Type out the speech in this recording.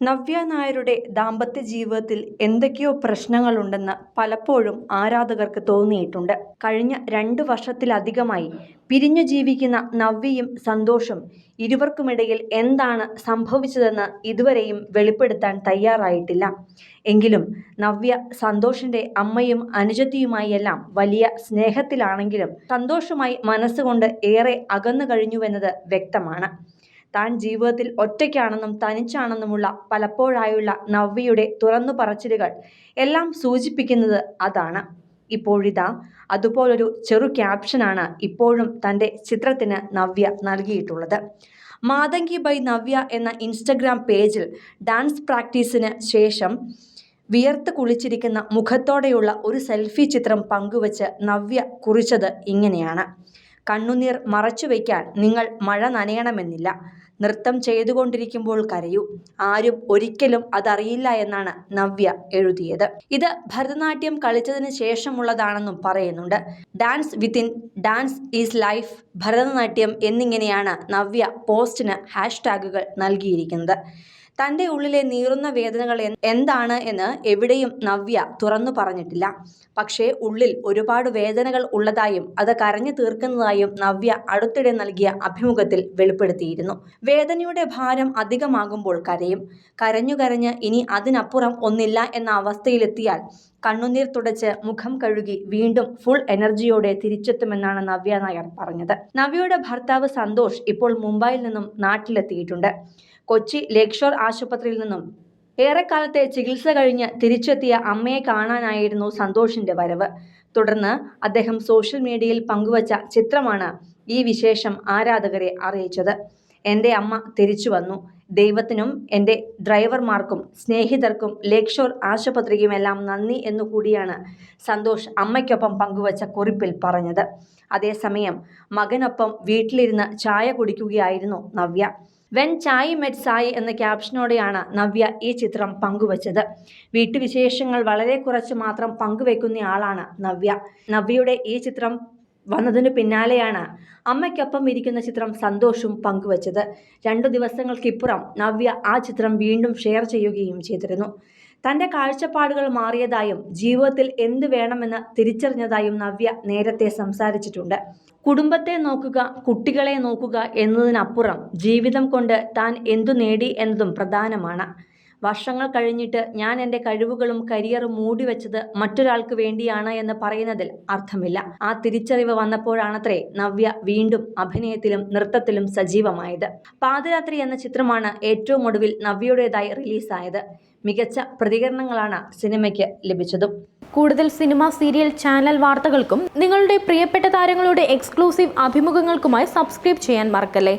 നവ്യ നായരുടെ ദാമ്പത്യ ജീവിതത്തിൽ എന്തൊക്കെയോ പ്രശ്നങ്ങളുണ്ടെന്ന് പലപ്പോഴും ആരാധകർക്ക് തോന്നിയിട്ടുണ്ട്. കഴിഞ്ഞ രണ്ട് വർഷത്തിലധികമായി പിരിഞ്ഞു ജീവിക്കുന്ന നവ്യയും സന്തോഷും ഇരുവർക്കുമിടയിൽ എന്താണ് സംഭവിച്ചതെന്ന് ഇതുവരെയും വെളിപ്പെടുത്താൻ തയ്യാറായിട്ടില്ല. എങ്കിലും നവ്യ സന്തോഷിന്റെ അമ്മയും അനുജത്തിയുമായെല്ലാം വലിയ സ്നേഹത്തിലാണെങ്കിലും സന്തോഷുമായി മനസ്സുകൊണ്ട് ഏറെ അകന്നു കഴിഞ്ഞുവെന്നത് വ്യക്തമാണ്. താൻ ജീവിതത്തിൽ ഒറ്റയ്ക്കാണെന്നും തനിച്ചാണെന്നുമുള്ള പലപ്പോഴായുള്ള നവ്യയുടെ തുറന്നു പറച്ചിലുകൾ എല്ലാം സൂചിപ്പിക്കുന്നത് അതാണ്. ഇപ്പോഴിതാ അതുപോലൊരു ചെറു ക്യാപ്ഷനാണ് ഇപ്പോഴും തന്റെ ചിത്രത്തിന് നവ്യ നൽകിയിട്ടുള്ളത്. മാതങ്കി ബൈ നവ്യ എന്ന ഇൻസ്റ്റഗ്രാം പേജിൽ ഡാൻസ് പ്രാക്ടീസിന് ശേഷം വിയർത്ത് കുളിച്ചിരിക്കുന്ന മുഖത്തോടെയുള്ള ഒരു സെൽഫി ചിത്രം പങ്കുവച്ച് നവ്യ കുറിച്ചത് ഇങ്ങനെയാണ്. കണ്ണുനീർ മറച്ചു വയ്ക്കാൻ നിങ്ങൾ മഴ നനയണമെന്നില്ല. നൃത്തം ചെയ്തുകൊണ്ടിരിക്കുമ്പോൾ കരയൂ. ആരും ഒരിക്കലും അതറിയില്ല എന്നാണ് നവ്യ എഴുതിയത്. ഇത് ഭരതനാട്യം കളിച്ചതിന് ശേഷമുള്ളതാണെന്നും പറയുന്നുണ്ട്. Dance within dance is life Bharatanatyam എന്നിങ്ങനെയാണ് നവ്യ പോസ്റ്റിന് ഹാഷ്ടാഗുകൾ നൽകിയിരിക്കുന്നത്. തന്റെ ഉള്ളിലെ നീറുന്ന വേദനകൾ എന്താണ് എന്ന് എവിടെയും നവ്യ തുറന്നു പറഞ്ഞിട്ടില്ല. പക്ഷേ ഉള്ളിൽ ഒരുപാട് വേദനകൾ ഉള്ളതായും അത് കരഞ്ഞു തീർക്കുന്നതായും നവ്യ അടുത്തിടെ നൽകിയ അഭിമുഖത്തിൽ വെളിപ്പെടുത്തിയിരുന്നു. വേദനയുടെ ഭാരം അധികമാകുമ്പോൾ കരയും. കരഞ്ഞു കരഞ്ഞ് ഇനി അതിനപ്പുറം ഒന്നില്ല എന്ന അവസ്ഥയിലെത്തിയാൽ കണ്ണുനീർ തുടച്ച് മുഖം കഴുകി വീണ്ടും ഫുൾ എനർജിയോടെ തിരിച്ചെത്തുമെന്നാണ് നവ്യ നായർ പറഞ്ഞത്. നവ്യയുടെ ഭർത്താവ് സന്തോഷ് ഇപ്പോൾ മുംബൈയിൽ നിന്നും നാട്ടിലെത്തിയിട്ടുണ്ട്. കൊച്ചി ലേക്ഷോർ ഷോർ ആശുപത്രിയിൽ നിന്നും ഏറെക്കാലത്തെ ചികിത്സ കഴിഞ്ഞ് തിരിച്ചെത്തിയ അമ്മയെ കാണാനായിരുന്നു സന്തോഷിന്റെ വരവ്. തുടർന്ന് അദ്ദേഹം സോഷ്യൽ മീഡിയയിൽ പങ്കുവച്ച ചിത്രമാണ് ഈ വിശേഷം ആരാധകരെ അറിയിച്ചത്. എന്റെ അമ്മ തിരിച്ചു വന്നു. ദൈവത്തിനും എന്റെ ഡ്രൈവർമാർക്കും സ്നേഹിതർക്കും ലേക്ഷോർ ഷോർ ആശുപത്രിക്കുമെല്ലാം നന്ദി എന്നുകൂടിയാണ് സന്തോഷ് അമ്മയ്ക്കൊപ്പം പങ്കുവച്ച കുറിപ്പിൽ പറഞ്ഞത്. അതേസമയം മകനൊപ്പം വീട്ടിലിരുന്ന് ചായ കുടിക്കുകയായിരുന്നു നവ്യ. വെൻ ചായ് മെറ്റ് സായി എന്ന ക്യാപ്ഷനോടെയാണ് നവ്യ ഈ ചിത്രം പങ്കുവച്ചത്. വീട്ടുവിശേഷങ്ങൾ വളരെ കുറച്ച് മാത്രം പങ്കുവെക്കുന്നയാളാണ് നവ്യ. നവ്യയുടെ ഈ ചിത്രം വന്നതിനു പിന്നാലെയാണ് അമ്മയ്ക്കൊപ്പം ഇരിക്കുന്ന ചിത്രം സന്തോഷും പങ്കുവച്ചത്. രണ്ടു ദിവസങ്ങൾക്കിപ്പുറം നവ്യ ആ ചിത്രം വീണ്ടും ഷെയർ ചെയ്യുകയും ചെയ്തിരുന്നു. തന്റെ കാഴ്ചപ്പാടുകൾ മാറിയതായും ജീവിതത്തിൽ എന്ത് വേണമെന്ന് തിരിച്ചറിഞ്ഞതായും നവ്യ നേരത്തെ സംസാരിച്ചിട്ടുണ്ട്. കുടുംബത്തെ നോക്കുക കുട്ടികളെ നോക്കുക എന്നതിനപ്പുറം ജീവിതം കൊണ്ട് താൻ എന്തു നേടി എന്നതും പ്രധാനമാണ്. വർഷങ്ങൾ കഴിഞ്ഞിട്ട് ഞാൻ എന്റെ കഴിവുകളും കരിയറും മൂടിവെച്ചത് മറ്റൊരാൾക്ക് വേണ്ടിയാണ് എന്ന് പറയുന്നതിൽ അർത്ഥമില്ല. ആ തിരിച്ചറിവ് വന്നപ്പോഴാണത്രേ നവ്യ വീണ്ടും അഭിനയത്തിലും നൃത്തത്തിലും സജീവമായത്. പാതിരാത്രി എന്ന ചിത്രമാണ് ഏറ്റവും ഒടുവിൽ നവ്യയുടേതായി റിലീസായത്. മികച്ച പ്രതികരണങ്ങളാണ് സിനിമയ്ക്ക് ലഭിച്ചതും. കൂടുതൽ സിനിമ സീരിയൽ ചാനൽ വാർത്തകൾക്കും നിങ്ങളുടെ പ്രിയപ്പെട്ട താരങ്ങളുടെ എക്സ്ക്ലൂസീവ് അഭിമുഖങ്ങൾക്കുമായി സബ്സ്ക്രൈബ് ചെയ്യാൻ മറക്കല്ലേ?